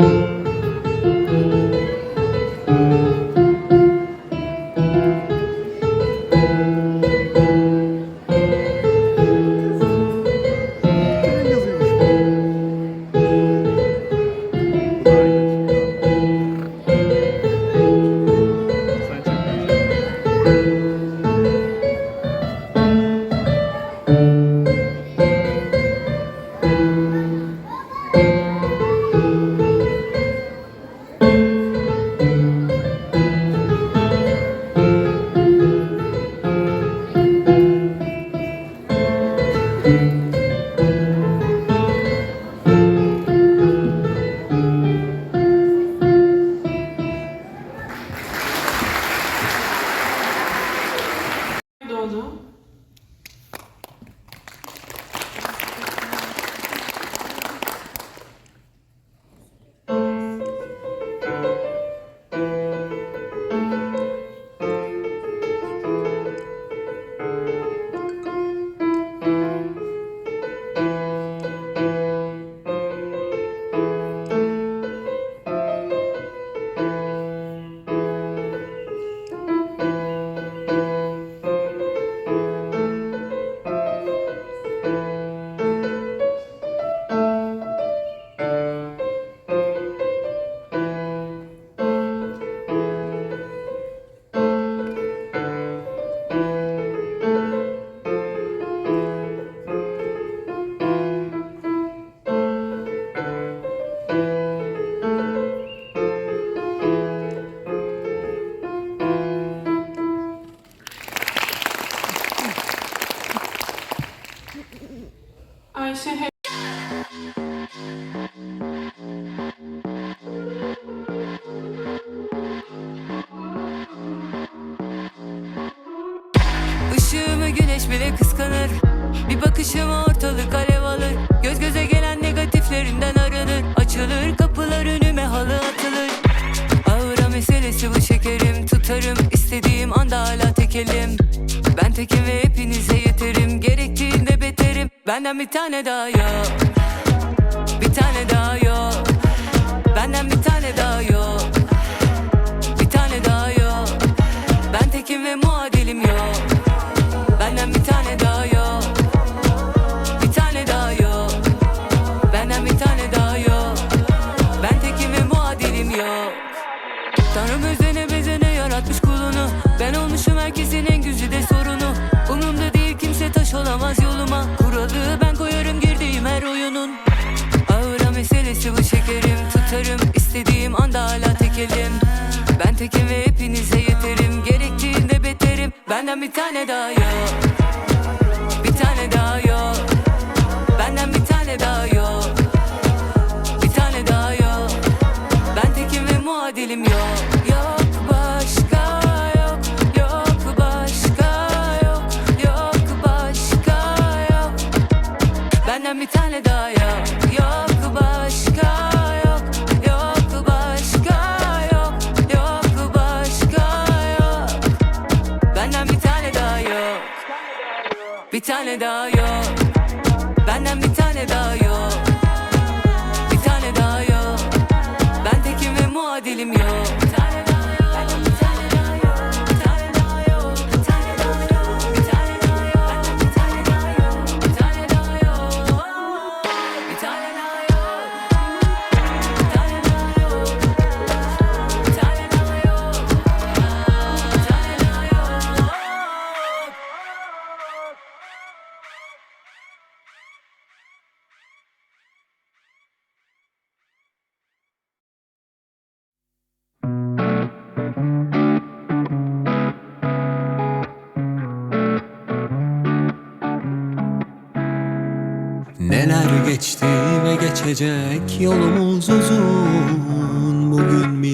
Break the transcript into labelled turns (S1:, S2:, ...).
S1: Thank you.
S2: não. Ayşe he-
S3: Işığımı güneş bile kıskanır. Bir bakışıma ortalık alev alır. Göz göze gelen negatiflerinden arınır. Açılır kapılar önüme halı atılır Benden bir tane daha yok. Bir tane daha yok. Benden bir tane daha yok Bu şekerim Tutarım istediğim anda hala tekelim. Ben tekim ve hepinize yeterim Gerektiğinde beterim. Benden bir tane daha yok. Bir tane daha yok. Benden bir tane daha yok. Bir tane daha yok. Ben tekim ve muadilim yok. Benden bir tane daha yok. Yok Bir tane daha yok
S4: Neler geçti ve geçecek yolumuz uzun. Bugün